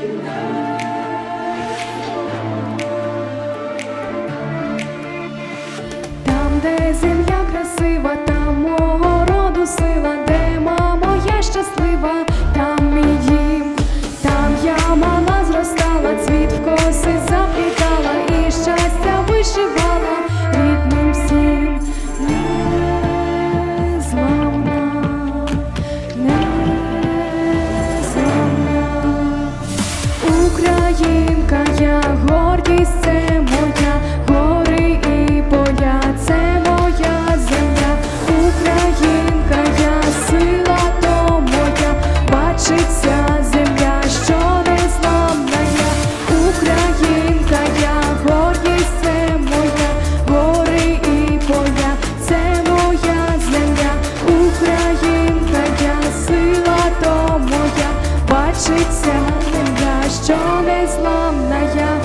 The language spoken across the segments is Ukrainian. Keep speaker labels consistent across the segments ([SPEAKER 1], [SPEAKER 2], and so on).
[SPEAKER 1] Там, де земля бачиться земля, що незламна я.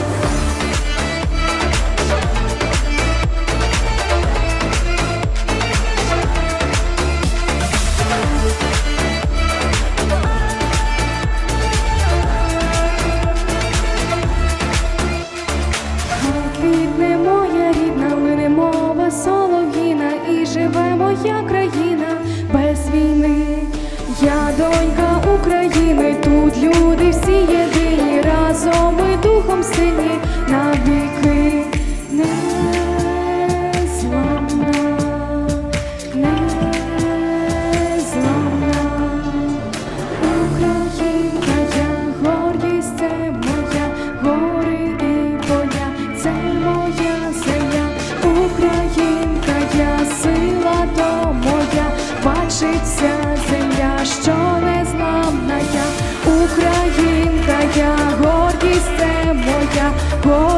[SPEAKER 1] Квітне моя рідна, лине мова солов'їна, і живе моя країна без війни. Я донька України, тут люди всі єдині, разом ми духом сильні навіки. Незламна, незламна. Українка, я гордість це моя, гори і поля, це моя земля, Українка, я сила то бачиться моя, гори